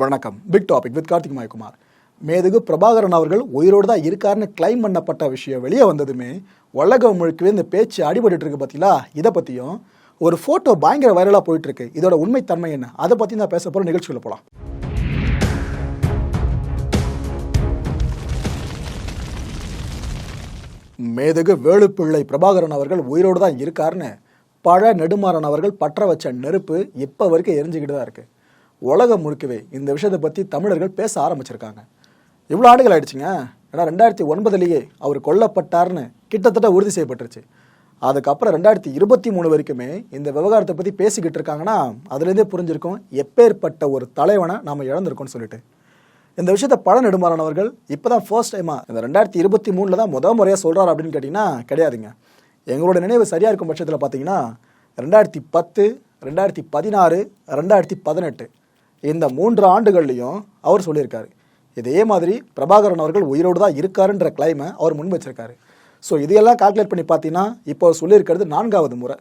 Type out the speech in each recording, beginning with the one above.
வணக்கம். Big topic with Karthik Mayakumar. மேதுகு Prabhakaran அவர்கள் உயிரோடு தான் இருக்காருன்னு கிளைம் பண்ணப்பட்ட விஷயம் வெளியே வந்ததுமே உலகம் முழுக்கவே இந்த பேச்சு அடிபட்டு இருக்கு பார்த்தீங்களா இதை பற்றியும் ஒரு ஃபோட்டோ பயங்கர வைரலாக போயிட்டு இருக்கு. இதோட உண்மைத்தன்மை என்ன? அதை பற்றி தான் பேச போகிற நிகழ்ச்சிக்குள்ள போகலாம் மேதகு வேலுப்பிள்ளை பிரபாகரன் அவர்கள் உயிரோடு தான் இருக்காருன்னு பழ நெடுமாறன் அவர்கள் பற்ற வச்ச நெருப்பு இப்போ வரைக்கும் எரிஞ்சுக்கிட்டு தான் இருக்குது உலகம் முழுக்கவே இந்த விஷயத்தை பற்றி தமிழர்கள் பேச ஆரம்பிச்சிருக்காங்க. இவ்வளோ ஆண்டுகள் ஆயிடுச்சுங்க. ஏன்னா ரெண்டாயிரத்தி ஒன்பதுலேயே அவர் கொல்லப்பட்டார்னு கிட்டத்தட்ட உறுதி செய்யப்பட்டுருச்சு. அதுக்கப்புறம் ரெண்டாயிரத்தி இருபத்தி மூணு வரைக்குமே இந்த விவகாரத்தை பற்றி பேசிக்கிட்டு இருக்காங்கன்னா அதுலேருந்தே புரிஞ்சிருக்கும் எப்பேற்பட்ட ஒரு தலைவனை நாம் இழந்திருக்கோம்னு சொல்லிட்டு. இந்த விஷயத்தை பல நெடுமாறானவர்கள் இப்போ தான் ஃபர்ஸ்ட் டைமாக இந்த ரெண்டாயிரத்தி இருபத்தி மூணில் தான் முத முறையாக சொல்கிறார் அப்படின்னு கேட்டிங்கன்னா கிடையாதுங்க. எங்களோட நினைவு சரியாக இருக்கும் பட்சத்தில் பார்த்தீங்கன்னா ரெண்டாயிரத்தி பத்து ரெண்டாயிரத்தி பதினாறு ரெண்டாயிரத்தி பதினெட்டு இந்த மூன்று ஆண்டுகள்லையும் அவர் சொல்லியிருக்காரு. இதே மாதிரி பிரபாகரன் அவர்கள் உயிரோடு தான் இருக்காருன்ற கிளைமை அவர் முன் வச்சிருக்காரு. ஸோ இதையெல்லாம் கால்குலேட் பண்ணி பார்த்தீங்கன்னா இப்போ சொல்லியிருக்கிறது நான்காவது முறை.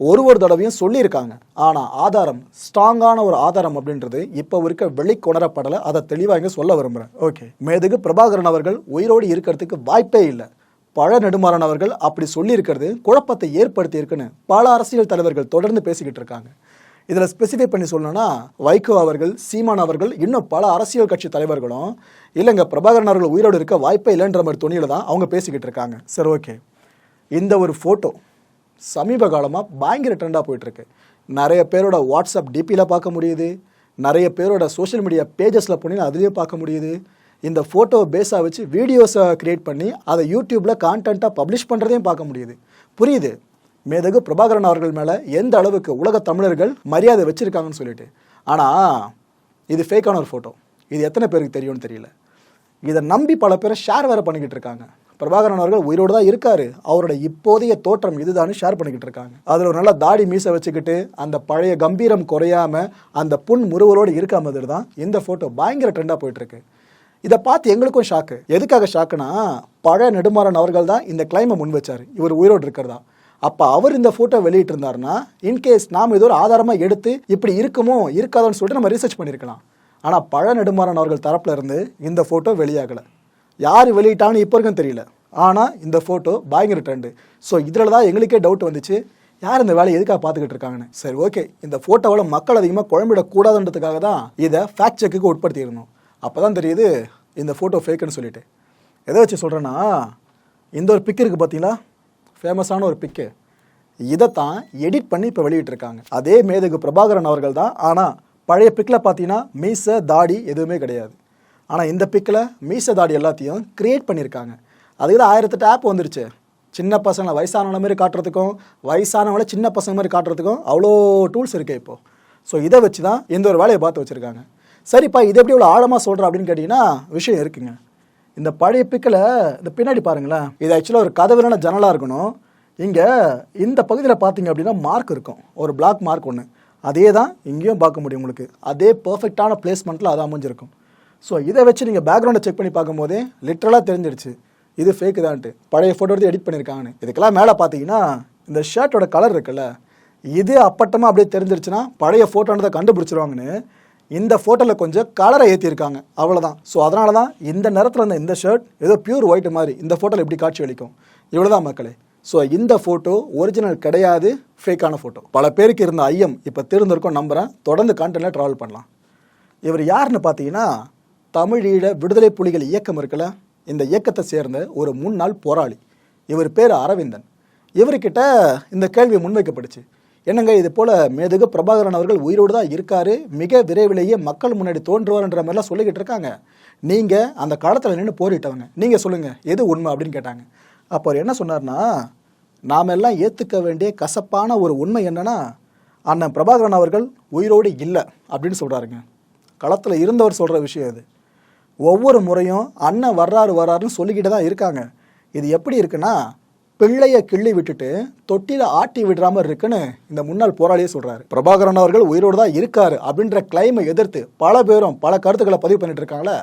ஒரு ஒரு தடவையும் சொல்லியிருக்காங்க. ஆனால் ஆதாரம் ஸ்ட்ராங்கான ஒரு ஆதாரம் அப்படின்றது இப்போ இருக்க வெளிக்கொணரப்படலை அதை தெளிவாக இங்கே சொல்ல விரும்புகிறேன் ஓகே மேதுகு பிரபாகரன் அவர்கள் உயிரோடு இருக்கிறதுக்கு வாய்ப்பே இல்லை. பழ நெடுமாறன் அவர்கள் அப்படி சொல்லியிருக்கிறது குழப்பத்தை ஏற்படுத்தி இருக்குன்னு பல அரசியல் தலைவர்கள் தொடர்ந்து பேசிக்கிட்டு இருக்காங்க. இதில் ஸ்பெசிஃபை பண்ணி சொல்லணும்னா வைகோ அவர்கள் சீமான் அவர்கள் இன்னும் பல அரசியல் கட்சி தலைவர்களும் இல்லைங்க பிரபாகரன் அவர்கள் உயிரோடு இருக்க வாய்ப்பே இல்லைன்ற மாதிரி துணியில் தான் அவங்க பேசிக்கிட்டு இருக்காங்க. சரி ஓகே. இந்த ஒரு ஃபோட்டோ சமீப காலமாக பயங்கர ட்ரெண்டாக போயிட்டுருக்கு. நிறைய பேரோட வாட்ஸ்அப் டிபியில் பார்க்க முடியுது. நிறைய பேரோட சோஷியல் மீடியா பேஜஸில் போனீங்கன்னா அதுலேயும் பார்க்க முடியுது. இந்த ஃபோட்டோவை பேஸாக வச்சு வீடியோஸை க்ரியேட் பண்ணி அதை யூடியூப்பில் கான்டென்ட்டாக பப்ளிஷ் பண்ணுறதையும் பார்க்க முடியுது. புரியுது? மேதகு பிரபாகரன் அவர்கள் மேலே எந்த அளவுக்கு உலக தமிழர்கள் மரியாதை வச்சுருக்காங்கன்னு சொல்லிட்டு. ஆனால் இது ஃபேக்கான ஒரு ஃபோட்டோ இது எத்தனை பேருக்கு தெரியும்னு தெரியல. இதை நம்பி பல பேரை ஷேர் வேறு பண்ணிக்கிட்டு இருக்காங்க. பிரபாகரன் அவர்கள் உயிரோடு தான் இருக்கார். அவரோட இப்போதைய தோற்றம் இதுதான்னு ஷேர் பண்ணிக்கிட்டு இருக்காங்க. அதில் ஒரு நல்ல தாடி மீசை வச்சுக்கிட்டு அந்த பழைய கம்பீரம் குறையாம அந்த புன் முருவலோடு இருக்க மாதிரி தான் இந்த ஃபோட்டோ பயங்கர ட்ரெண்டாக போயிட்டுருக்கு. இதை பார்த்து எங்களுக்கும் ஷாக்கு எதுக்காக ஷாக்குனா பழைய நெடுமாறன் அவர்கள் தான் இந்த கிளைமை முன் வச்சார். இவர் உயிரோடு இருக்கிறதா? அப்போ அவர் இந்த ஃபோட்டோ வெளியிட்டிருந்தாருன்னா இன்கேஸ் நாம் ஏதோ ஒரு ஆதாரமாக எடுத்து இப்படி இருக்குமோ இருக்காதோன்னு சொல்லிட்டு நம்ம ரிசர்ச் பண்ணியிருக்கலாம். ஆனால் பழ நெடுமாறன் அவர்கள் தரப்பில் இருந்து இந்த ஃபோட்டோ வெளியாகலை. யார் வெளியிட்டான்னு இப்போ வரைக்கும் தெரியல. ஆனால் இந்த ஃபோட்டோ பயங்கர ட்ரெண்டு ஸோ இதில் தான் எங்களுக்கே டவுட் வந்துச்சு. யார் இந்த வேலையை எதுக்காக பார்த்துக்கிட்டு இருக்காங்கன்னு? சரி ஓகே இந்த ஃபோட்டோவில் மக்கள் அதிகமாக குழம்பிடக்கூடாதுன்றதுக்காக தான் இதை ஃபேக்ட் செக்குக்கு உட்படுத்தியிருந்தோம். அப்போ தான் தெரியுது இந்த ஃபோட்டோ ஃபேக்குன்னு சொல்லிட்டு. எதை வச்சு சொல்கிறேன்னா இந்த ஒரு பிக் இருக்குது பார்த்தீங்களா ஃபேமஸான ஒரு பிக்கு இதைத்தான் எடிட் பண்ணி இப்போ வெளியிட்டிருக்காங்க. அதே மேதகு பிரபாகரன் அவர்கள் தான் ஆனால் பழைய பிக்கில் பார்த்தீங்கன்னா மீச தாடி எதுவுமே கிடையாது. ஆனால் இந்த பிக்கில் மீச தாடி எல்லாத்தையும் க்ரியேட் பண்ணியிருக்காங்க. அதுக்கு தான் ஆயிரத்தெட்டு ஆப் வந்துருச்சு. சின்ன பசங்களை வயசானவங்கள மாதிரி காட்டுறதுக்கும் வயசானவங்கள சின்ன பசங்க மாதிரி காட்டுறதுக்கும் அவ்வளோ டூல்ஸ் இருக்குது இப்போது ஸோ இதை வச்சு தான் எந்த ஒரு வேலையை பார்த்து வச்சுருக்காங்க. சரிப்பா இது எப்படி இவ்வளோ ஆழமாக சொல்கிறேன் அப்படின்னு கேட்டிங்கன்னா விஷயம் இருக்குங்க. இந்த பழைய பிக்கில் இந்த பின்னாடி பாருங்களேன். இது ஆக்சுவலாக ஒரு கதவுலான ஜன்னலாக இருக்கணும். இங்கே இந்த பகுதியில் பார்த்தீங்க அப்படின்னா மார்க் இருக்கும். ஒரு பிளாக் மார்க் ஒன்று அதே தான் இங்கேயும் பார்க்க முடியும் உங்களுக்கு. அதே பர்ஃபெக்டான பிளேஸ்மெண்ட்டில் அது அமைஞ்சிருக்கும். ஸோ இதை வச்சு நீங்கள் பேக்ரவுண்டை செக் பண்ணி பார்க்கும்போதே லிட்ரலாக தெரிஞ்சிடுச்சு இது ஃபேக்கு தான்ட்டு. பழைய ஃபோட்டோ எடுத்து எடிட் பண்ணியிருக்காங்கன்னு. இதுக்கெல்லாம் மேலே பார்த்தீங்கன்னா இந்த ஷர்ட்டோட கலர் இருக்குல்ல இது அப்பட்டமாக அப்படியே தெரிஞ்சிருச்சுன்னா பழைய ஃபோட்டோன்றதை கண்டுபிடிச்சிருவாங்கன்னு இந்த ஃபோட்டோவில் கொஞ்சம் கலரை ஏற்றிருக்காங்க அவ்வளோதான் ஸோ அதனால தான் இந்த நேரத்தில் இருந்த இந்த ஷர்ட் ஏதோ பியூர் ஒயிட் மாதிரி இந்த ஃபோட்டோவில் எப்படி காட்சி அளிக்கும். இவ்வளோதான் மக்களே. ஸோ இந்த ஃபோட்டோ ஒரிஜினல் கிடையாது ஃபேக்கான ஃபோட்டோ பல பேருக்கு இருந்த ஐயம் இப்போ திருந்திருக்கும் நம்புகிறேன் தொடர்ந்து கான்டென்ட்டில் ட்ராவல் பண்ணலாம். இவர் யாருன்னு பார்த்தீங்கன்னா தமிழீழ விடுதலை புலிகள் இயக்கம் இருக்குல்ல இந்த இயக்கத்தை சேர்ந்த ஒரு முன்னாள் போராளி. இவர் பேர் அரவிந்தன். இவர்கிட்ட இந்த கேள்வி முன்வைக்கப்பட்டுச்சு என்னங்க இது போல மேதகு பிரபாகரன் அவர்கள் உயிரோடு தான் இருக்காரு? மிக விரைவிலேயே மக்கள் முன்னாடி தோன்றுவார்ன்ற மாதிரிலாம் சொல்லிக்கிட்டு இருக்காங்க. நீங்கள் அந்த காலத்தில் நின்று போரிட்டவங்க. நீங்கள் சொல்லுங்கள் எது உண்மை அப்படின்னு கேட்டாங்க. அப்போ அவர் என்ன சொன்னார்னா நாம் எல்லாம் ஏற்றுக்க வேண்டிய கசப்பான ஒரு உண்மை என்னன்னா அண்ணன் பிரபாகரன் அவர்கள் உயிரோடு இல்லை அப்படின்னு சொல்கிறாருங்க களத்தில் இருந்தவர் சொல்கிற விஷயம் இது. ஒவ்வொரு முறையும் அண்ணன் வர்றாரு வர்றாருன்னு சொல்லிக்கிட்டு தான் இருக்காங்க. இது எப்படி இருக்குன்னா பிள்ளைய கிள்ளி விட்டுட்டு தொட்டில ஆட்டி விடுறாம மாதிரி இருக்குன்னு இந்த முன்னாள் போராளியே சொல்றாரு. பிரபாகரன் அவர்கள் உயிரோடு தான் இருக்காரு அப்படின்ற கிளைமை எதிர்த்து பல பேரும் பல கருத்துக்களை பதிவு பண்ணிட்டு இருக்காங்களே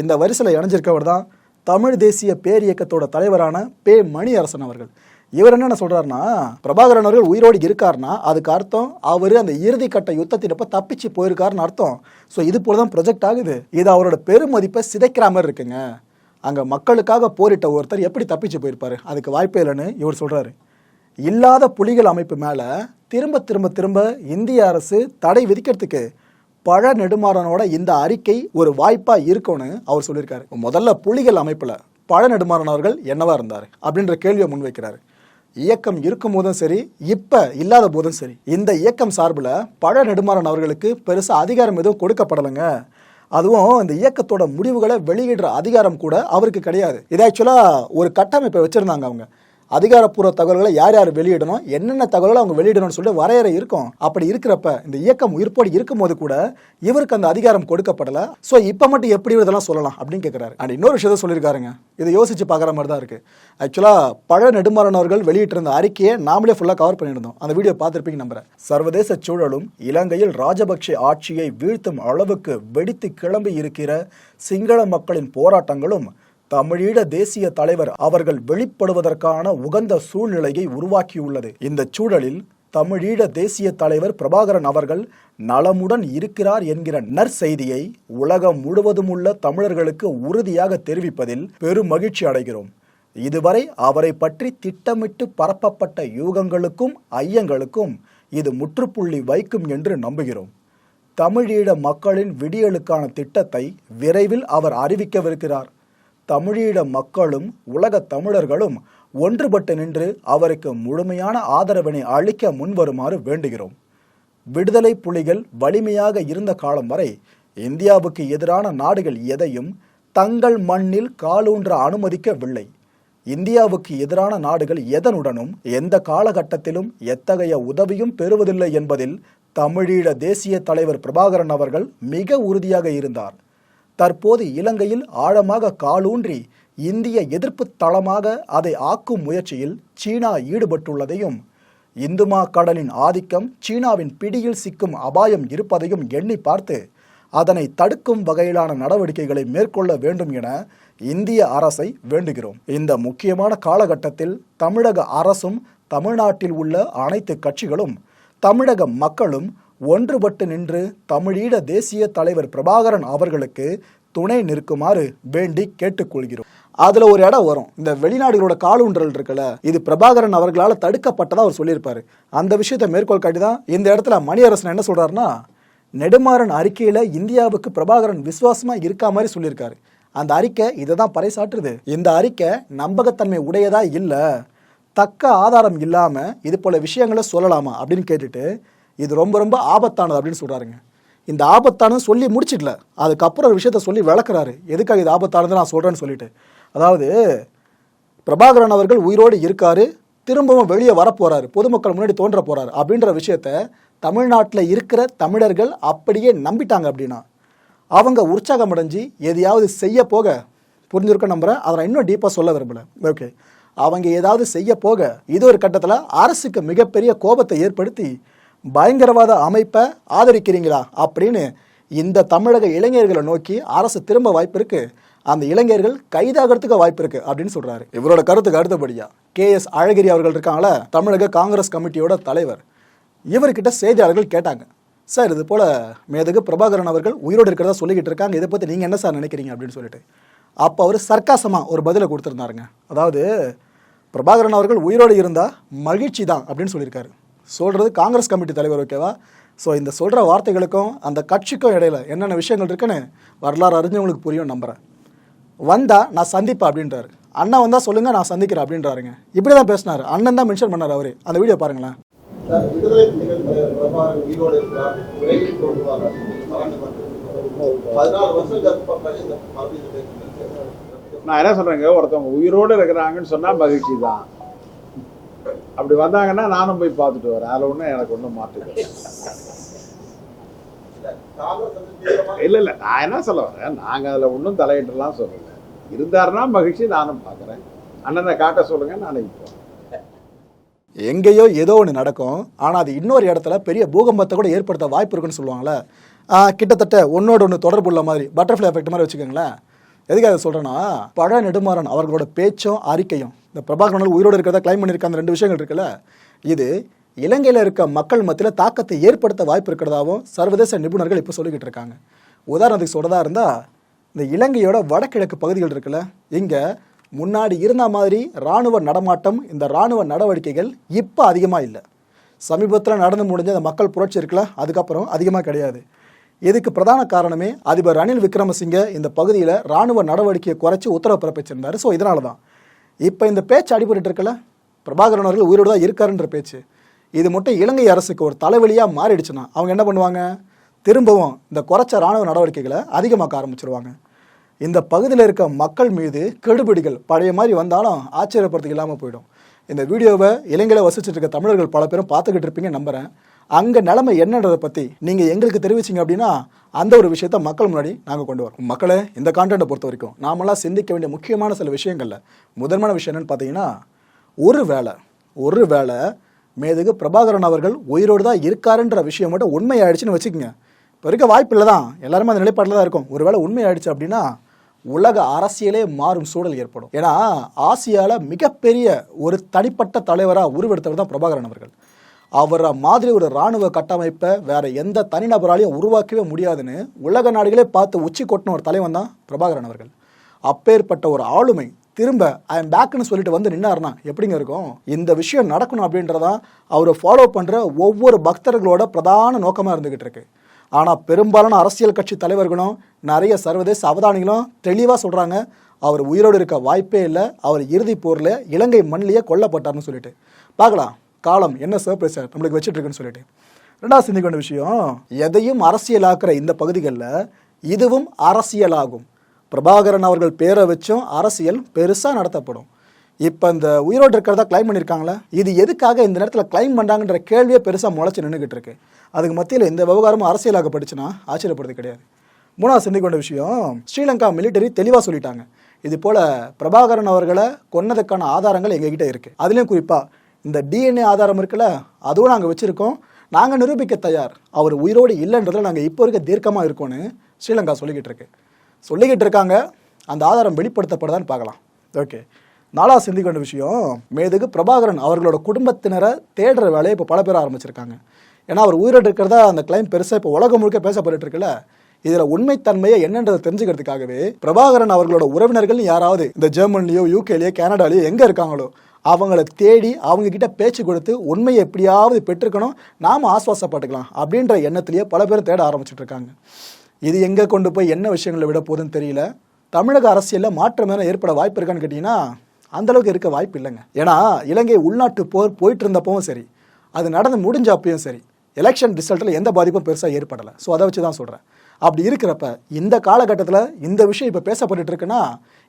இந்த வரிசையில் இணைஞ்சிருக்கவர் தான் தமிழ் தேசிய பேரியக்கத்தோட தலைவரான பே மணி அரசன் அவர்கள். இவர் என்னென்ன சொல்கிறாருன்னா பிரபாகரன் அவர்கள் உயிரோடு இருக்காருன்னா அதுக்கு அர்த்தம் அவர் அந்த இறுதி கட்ட யுத்தத்தினப்ப தப்பிச்சு போயிருக்காருன்னு அர்த்தம். ஸோ இது போல தான் ப்ரொஜெக்ட் ஆகுது. இது அவரோட பெருமதிப்பை சிதைக்கிற மாதிரி இருக்குங்க. அங்கே மக்களுக்காக போரிட்ட ஒருத்தர் எப்படி தப்பிச்சு போயிருப்பாரு? அதுக்கு வாய்ப்பே இல்லைன்னு இவர் சொல்கிறாரு இல்லாத புலிகள் அமைப்பு மேலே திரும்ப திரும்ப திரும்ப இந்திய அரசு தடை விதிக்கிறதுக்கு பழ நெடுமாறனோட இந்த அறிக்கை ஒரு வாய்ப்பாக இருக்கும்னு அவர் சொல்லியிருக்காரு. முதல்ல புலிகள் அமைப்பில் பழ நெடுமாறன் அவர்கள் என்னவா இருந்தார்? அப்படின்ற கேள்வியை முன்வைக்கிறாரு இயக்கம் இருக்கும் போதும் சரி இப்போ இல்லாத போதும் சரி இந்த இயக்கம் சார்பில் பழ நெடுமாறன் அவர்களுக்கு பெருசாக அதிகாரம் எதுவும் கொடுக்கப்படலைங்க. அதுவும் இந்த இயக்கத்தோட முடிவுகளை வெளியிடுற அதிகாரம் கூட அவருக்கு கிடையாது. இது ஆக்சுவலாக ஒரு கட்டமைப்பை வச்சுருந்தாங்க அவங்க. அதிகாரப்பூர்வ தகவல்களை யார் யார் வெளியிடணும் என்னென்ன தகவல்களை அவங்க வெளியிடணும்னு சொல்லிட்டு வரையறை இருக்கும். அப்படி இருக்கிறப்ப இந்த இயக்கம் உயிர்ப்போடு இருக்கும்போது கூட இவருக்கு அந்த அதிகாரம் கொடுக்கப்படலை. ஸோ இப்போ மட்டும் எப்படி இதெல்லாம் சொல்லலாம் அப்படின்னு கேட்குறாரு அண்ட் இன்னொரு விஷயத்த சொல்லியிருக்காருங்க. இதை யோசிச்சு பார்க்குற மாதிரி தான் இருக்குது ஆக்சுவலாக பழ நெடுமாறனவர்கள் வெளியிட்டிருந்த அறிக்கையை நாமளே ஃபுல்லாக கவர் பண்ணியிருந்தோம். அந்த வீடியோ பார்த்துருப்பீங்க நம்புறேன். சர்வதேச சூழலும் இலங்கையில் ராஜபக்ஷ ஆட்சியை வீழ்த்தும் அளவுக்கு வெடித்து கிளம்பி இருக்கிற சிங்கள மக்களின் போராட்டங்களும் தமிழீழ தேசிய தலைவர் அவர்கள் வெளிப்படுவதற்கான உகந்த சூழ்நிலையை உருவாக்கியுள்ளது. இந்த சூழலில் தமிழீழ தேசிய தலைவர் பிரபாகரன் அவர்கள் நலமுடன் இருக்கிறார் என்கிற நற்செய்தியை உலகம் முழுவதும் உள்ள தமிழர்களுக்கு உறுதியாக தெரிவிப்பதில் பெரும் மகிழ்ச்சி அடைகிறோம். இதுவரை அவரை பற்றி திட்டமிட்டு பரப்பப்பட்ட யூகங்களுக்கும் ஐயங்களுக்கும் இது முற்றுப்புள்ளி வைக்கும் என்று நம்புகிறோம். தமிழீழ மக்களின் விடியலுக்கான திட்டத்தை விரைவில் அவர் அறிவிக்கவிருக்கிறார். தமிழீழ மக்களும் உலக தமிழர்களும் ஒன்றுபட்டு நின்று அவருக்கு முழுமையான ஆதரவினை அளிக்க முன்வருமாறு வேண்டுகிறோம். விடுதலை புலிகள் வலிமையாக இருந்த காலம் வரை இந்தியாவுக்கு எதிரான நாடுகள் எதையும் தங்கள் மண்ணில் காலூன்ற அனுமதிக்கவில்லை. இந்தியாவுக்கு எதிரான நாடுகள் எதனுடனும் எந்த காலகட்டத்திலும் எத்தகைய உதவியும் பெறுவதில்லை என்பதில் தமிழீழ தேசிய தலைவர் பிரபாகரன் அவர்கள் மிக உறுதியாக இருந்தார். தற்போது இலங்கையில் ஆழமாக காலூன்றி இந்திய எதிர்ப்பு தளமாக அதை ஆக்கும் முயற்சியில் சீனா ஈடுபட்டுள்ளதையும் இந்துமா கடலின் ஆதிக்கம் சீனாவின் பிடியில் சிக்கும் அபாயம் இருப்பதையும் எண்ணி பார்த்து அதனை தடுக்கும் வகையிலான நடவடிக்கைகளை மேற்கொள்ள வேண்டும் என இந்திய அரசை வேண்டுகிறோம். இந்த முக்கியமான காலகட்டத்தில் தமிழக அரசும் தமிழ்நாட்டில் உள்ள அனைத்து கட்சிகளும் தமிழக மக்களும் ஒன்றுபட்டு நின்று தமிழீழ தேசிய தலைவர் பிரபாகரன் அவர்களுக்கு துணை நிற்குமாறு வேண்டி கேட்டுக்கொள்கிறோம். அதுல ஒரு இடம் வரும். இந்த வெளிநாடுகளோட காலூன்றல் இருக்குல்ல இது பிரபாகரன் அவர்களால் தடுக்கப்பட்டதா அவர் சொல்லியிருப்பாரு. அந்த விஷயத்தை மேற்கோள் காட்டி தான் இந்த இடத்துல மணியரசன் என்ன சொல்றாருன்னா நெடுமாறன் அறிக்கையில இந்தியாவுக்கு பிரபாகரன் விசுவாசமா இருக்கா மாதிரி சொல்லியிருக்காரு. அந்த அறிக்கை இதை தான் பறைசாற்றுது. இந்த அறிக்கை நம்பகத்தன்மை உடையதா இல்ல தக்க ஆதாரம் இல்லாம இது போல விஷயங்களை சொல்லலாமா அப்படின்னு கேட்டுட்டு இது ரொம்ப ரொம்ப ஆபத்தானது அப்படின்னு சொல்கிறாருங்க இந்த ஆபத்தானது சொல்லி முடிச்சிடல. அதுக்கப்புறம் ஒரு விஷயத்த சொல்லி விளக்குறாரு. எதுக்காக இது ஆபத்தானது நான் சொல்கிறேன்னு சொல்லிட்டு. அதாவது பிரபாகரன் அவர்கள் உயிரோடு இருக்காரு திரும்பவும் வெளியே வரப்போகிறாரு பொதுமக்கள் முன்னாடி தோன்ற போகிறாரு அப்படின்ற விஷயத்த தமிழ்நாட்டில் இருக்கிற தமிழர்கள் அப்படியே நம்பிட்டாங்க அப்படின்னா அவங்க உற்சாகம் அடைஞ்சு எதையாவது செய்ய போக புரிஞ்சிருக்க நம்புறேன்? அதை இன்னும் டீப்பாக சொல்ல விரும்பலை. ஓகே அவங்க ஏதாவது செய்ய போக இது ஒரு கட்டத்தில் அரசுக்கு மிகப்பெரிய கோபத்தை ஏற்படுத்தி பயங்கரவாத அமைப்பை ஆதரிக்கிறீங்களா அப்படின்னு இந்த தமிழக இளைஞர்களை நோக்கி அரசு திரும்ப வாய்ப்பு இருக்கு. அந்த இளைஞர்கள் கைதாகிறதுக்கு வாய்ப்பு இருக்கு அப்படின்னு சொல்றாரு. இவரோட கருத்துக்கு அடுத்தபடியா கே எஸ் அழகிரி அவர்கள் இருக்காங்களா தமிழக காங்கிரஸ் கமிட்டியோட தலைவர். இவர்கிட்ட செய்தியாளர்கள் கேட்டாங்க. சார் இது போல மேதகு பிரபாகரன் அவர்கள் உயிரோடு இருக்கிறதா சொல்லிக்கிட்டு இருக்காங்க. இதை பற்றி நீங்கள் என்ன சார் நினைக்கிறீங்க அப்படின்னு சொல்லிட்டு. அப்போ அவர் சர்க்காசமாக ஒரு பதிலை கொடுத்துருந்தாருங்க. அதாவது பிரபாகரன் அவர்கள் உயிரோடு இருந்தால் மகிழ்ச்சி தான் அப்படின்னு சொல்லியிருக்காரு. சொல்கிறது காங்கிரஸ் கமிட்டி தலைவர் ஓகேவா? ஸோ இந்த சொல்கிற வார்த்தைகளுக்கும் அந்த கட்சிக்கும் இடையில என்னென்ன விஷயங்கள் இருக்குன்னு வரலாறு அறிஞ்சவங்களுக்கு புரியும் நம்புகிறேன் வந்தா நான் சந்திப்பேன் அப்படின்றாரு. அண்ணன் வந்தா சொல்லுங்க நான் சந்திக்கிறேன் அப்படின்றாருங்க. இப்படி தான் பேசினாரு. அண்ணன் தான் மென்ஷன் பண்ணார் அவரு. அந்த வீடியோ பாருங்களேன். நான் என்ன சொல்றேங்க? ஒருத்தவங்க உயிரோடு இருக்கிறாங்கன்னு சொன்னா மகிழ்ச்சி தான் அப்படி வந்தாங்கன்னா நானும் போய் பார்த்துட்டு வரேன். அதில் ஒன்றும் எனக்கு ஒன்றும் மாற்றுது இல்லை இல்லை நான் என்ன சொல்ல வரேன்? நாங்கள் அதில் ஒன்றும் தலையிட்டுலாம் சொல்லலை. இருந்தாருன்னா மகிழ்ச்சி நானும் பார்க்குறேன். அண்ணனை காட்ட சொல்லுங்க நாளைக்கு போகிறேன் எங்கேயோ ஏதோ ஒன்று நடக்கும். ஆனால் அது இன்னொரு இடத்துல பெரிய பூகம்பத்தை கூட ஏற்படுத்த வாய்ப்பு இருக்குன்னு சொல்லுவாங்கள்ல கிட்டத்தட்ட ஒன்னோட ஒன்று தொடர்பு உள்ள மாதிரி பட்டர்ஃப்ளை எஃபெக்ட் மாதிரி வச்சுக்கோங்களேன். எதுக்காக சொல்கிறேன்னா பழ நெடுமாறன் அவர்களோட பேச்சும் அறிக்கையும் இந்த பிரபாகரன் உயிரோடு இருக்கிறதா கிளைம் பண்ணியிருக்க அந்த ரெண்டு விஷயங்கள் இருக்குல்ல? இது இலங்கையில் இருக்க மக்கள் மத்தியில் தாக்கத்தை ஏற்படுத்த வாய்ப்பு இருக்கிறதாவும் சர்வதேச நிபுணர்கள் இப்போ சொல்லிக்கிட்டு இருக்காங்க. உதாரணத்துக்கு சொல்கிறதா இருந்தால் இந்த இலங்கையோட வடகிழக்கு பகுதிகள் இருக்குல்ல இங்கே முன்னாடி இருந்த மாதிரி ராணுவ நடமாட்டம் இந்த ராணுவ நடவடிக்கைகள் இப்போ அதிகமாக இல்லை. சமீபத்தில் நடந்து முடிஞ்ச அந்த மக்கள் புரட்சி இருக்குல்ல அதுக்கப்புறம் அதிகமாக கிடையாது. இதுக்கு பிரதான காரணமே அதிபர் ரணில் விக்ரமசிங்க இந்த பகுதியில் இராணுவ நடவடிக்கையை குறைச்சி உத்தரவு பிறப்பிச்சிருந்தார். ஸோ இதனால தான் இப்போ இந்த பேச்சு அடிபட்டு இருக்குல்ல? பிரபாகரன் அவர்கள் உயிரோடு தான் இருக்காருன்ற பேச்சு. இது மட்டும் இலங்கை அரசுக்கு ஒரு தலைவலியாக மாறிடுச்சுன்னா அவங்க என்ன பண்ணுவாங்க? திரும்பவும் இந்த குறைச்ச ராணுவ நடவடிக்கைகளை அதிகமாக்க ஆரம்பிச்சிருவாங்க. இந்த பகுதியில் இருக்க மக்கள் மீது கெடுபிடிகள் பழைய மாதிரி வந்தாலும் ஆச்சரியப்படுறதுக்கு இல்லாமல் போயிடும். இந்த வீடியோவை இலங்கையில் வசிச்சுட்டு இருக்க தமிழர்கள் பல பேரும் பார்த்துக்கிட்டு இருப்பீங்க நம்புறேன். அங்கே நிலைமை என்னன்றதை பற்றி நீங்கள் எங்களுக்கு தெரிவிச்சிங்க அப்படின்னா அந்த ஒரு விஷயத்த மக்கள் முன்னாடி நாங்கள் கொண்டு வரோம் மக்களே இந்த கான்டென்ட்டை பொறுத்த வரைக்கும் நாமெல்லாம் சிந்திக்க வேண்டிய முக்கியமான சில விஷயங்கள்ல முதன்மையான விஷயம் என்னன்னு பார்த்தீங்கன்னா ஒரு வேளை ஒரு வேளை மேதுகு பிரபாகரன் அவர்கள் உயிரோடு தான் இருக்காருன்ற விஷயம் மட்டும் உண்மையாயிடுச்சுன்னு வச்சுக்கோங்க. இப்போ இருக்க வாய்ப்பு இல்லை தான் எல்லாருமே அந்த நிலைப்பாட்டில் தான் இருக்கும். ஒருவேளை உண்மையாயிடுச்சு அப்படின்னா உலக அரசியலே மாறும் சூழல் ஏற்படும். ஏன்னா ஆசியாவில் மிகப்பெரிய ஒரு தனிப்பட்ட தலைவராக உருவெடுத்தவர் தான் பிரபாகரன் அவர்கள். அவரை மாதிரி ஒரு ராணுவ கட்டமைப்பை வேற எந்த தனிநபராலையும் உருவாக்கவே முடியாதுன்னு உலக நாடுகளே பார்த்து உச்சி கொட்டின ஒரு தலைவன் தான் பிரபாகரன் அவர்கள். அப்பேற்பட்ட ஒரு ஆளுமை திரும்ப ஐ எம் பேக்னு சொல்லிட்டு வந்து நின்னார்னா எப்படிங்க இருக்கும்? இந்த விஷயம் நடக்கணும் அப்படின்றதான் அவரை ஃபாலோ பண்ணுற ஒவ்வொரு பக்தர்களோட பிரதான நோக்கமாக இருந்துகிட்டு இருக்கு. ஆனால் பெரும்பாலான அரசியல் கட்சி தலைவர்களும் நிறைய சர்வதேச அவதானிகளும் தெளிவாக சொல்கிறாங்க அவர் உயிரோடு இருக்க வாய்ப்பே இல்லை அவர் இறுதி போரில் இலங்கை மண்ணிலேயே கொல்லப்பட்டார்னு சொல்லிட்டு. பார்க்கலாம். காலம் என்ன சர்ப்ரைஸ் நம்மளுக்கு வச்சுட்ருக்குன்னு சொல்லிட்டு. ரெண்டாவது சிந்திக்க வேண்டிய விஷயம் எதையும் அரசியலாக்குற இந்த பகுதிகளில் இதுவும் அரசியலாகும். பிரபாகரன் அவர்கள் பேரை வச்சும் அரசியல் பெருசாக நடத்தப்படும். இப்போ இந்த உயிரோடு இருக்கிறதா கிளைம் பண்ணியிருக்காங்களே இது எதுக்காக இந்த நேரத்தில் கிளைம் பண்ணுறாங்கன்ற கேள்வியே பெருசாக முளைச்சி நின்றுக்கிட்டு இருக்கு. அதுக்கு மத்தியில் இந்த விவகாரமும் அரசியலாக்கப்பட்டுச்சுன்னா ஆச்சரியப்படுறது கிடையாது. மூணாவது சிந்திக்க வேண்டிய விஷயம் ஸ்ரீலங்கா மிலிட்டரி தெளிவாக சொல்லிட்டாங்க. இது போல் பிரபாகரன் அவர்களை கொன்னதுக்கான ஆதாரங்கள் எங்ககிட்ட இருக்குது அதுலேயும் குறிப்பாக இந்த டிஎன்ஏ ஆதாரம் இருக்குல்ல அதுவும் நாங்கள் வச்சுருக்கோம். நாங்கள் நிரூபிக்க தயார். அவர் உயிரோடு இல்லைன்றதில் நாங்கள் இப்போ இருக்க தீர்க்கமாக இருக்கோன்னு ஸ்ரீலங்கா சொல்லிக்கிட்டு இருக்கு. சொல்லிக்கிட்டு இருக்காங்க. அந்த ஆதாரம் வெளிப்படுத்தப்படுதான்னு பார்க்கலாம். ஓகே. நாலா சிந்திக்க வேண்டிய விஷயம் மேதுக்கு பிரபாகரன் அவர்களோட குடும்பத்தினரை தேடுற வேலையை இப்போ பல பேர் ஆரம்பிச்சிருக்காங்க. ஏன்னா அவர் உயிரோடு இருக்கிறதா அந்த கிளைம் பெருசாக இப்போ உலகம் முழுக்க பேசப்பட்டு இருக்குல்ல. இதுல உண்மைத்தன்மையை என்னன்றதை தெரிஞ்சுக்கிறதுக்காகவே பிரபாகரன் அவர்களோட உறவினர்கள் யாராவது இந்த ஜெர்மன்லயோ யூகேலேயோ கனடாலேயோ எங்கே இருக்காங்களோ அவங்கள தேடி அவங்க கிட்ட பேச்சு கொடுத்து உண்மையை எப்படியாவது பெற்றுக்கணும் நாம ஆஸ்வாசப்பட்டுக்கலாம் அப்படின்ற எண்ணத்திலேயே பல பேர் தேட ஆரம்பிச்சுட்டு இருக்காங்க இது எங்கே கொண்டு போய் என்ன விஷயங்களை விட போகுதுன்னு தெரியல. தமிழக அரசியலில் மாற்றம் எதனா ஏற்பட வாய்ப்பு இருக்கான்னு கேட்டிங்கன்னா அந்த அளவுக்கு இருக்க வாய்ப்பு இல்லைங்க. ஏன்னா இலங்கை உள்நாட்டு போர் போயிட்டு இருந்தப்பவும் சரி அது நடந்து முடிஞ்ச அப்பயும் சரி எலெக்ஷன் ரிசல்ட்டில் எந்த பாதிப்பும் பெருசாக ஏற்படலை. ஸோ அதை வச்சு தான் சொல்கிறேன் அப்படி இருக்கிறப்ப இந்த காலகட்டத்தில் இந்த விஷயம் இப்போ பேசப்பட்டுட்டு இருக்குன்னா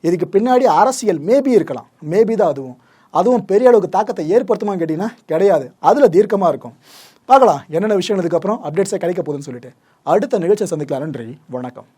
இதுக்கு பின்னாடி அரசியல் மேபி இருக்கலாம். மேபி தான் அதுவும். அதுவும் பெரிய அளவுக்கு தாக்கத்தை ஏற்படுத்துமான்னு கேட்டிங்கன்னா கிடையாது. அதில் தீர்க்கமாக இருக்கும். பார்க்கலாம் என்னென்ன விஷயம் இதுக்கப்புறம் அப்டேட்ஸே கிடைக்க போகுதுன்னு சொல்லிட்டு. அடுத்த நிகழ்ச்சியை சந்திக்கலாம் நன்றி வணக்கம்.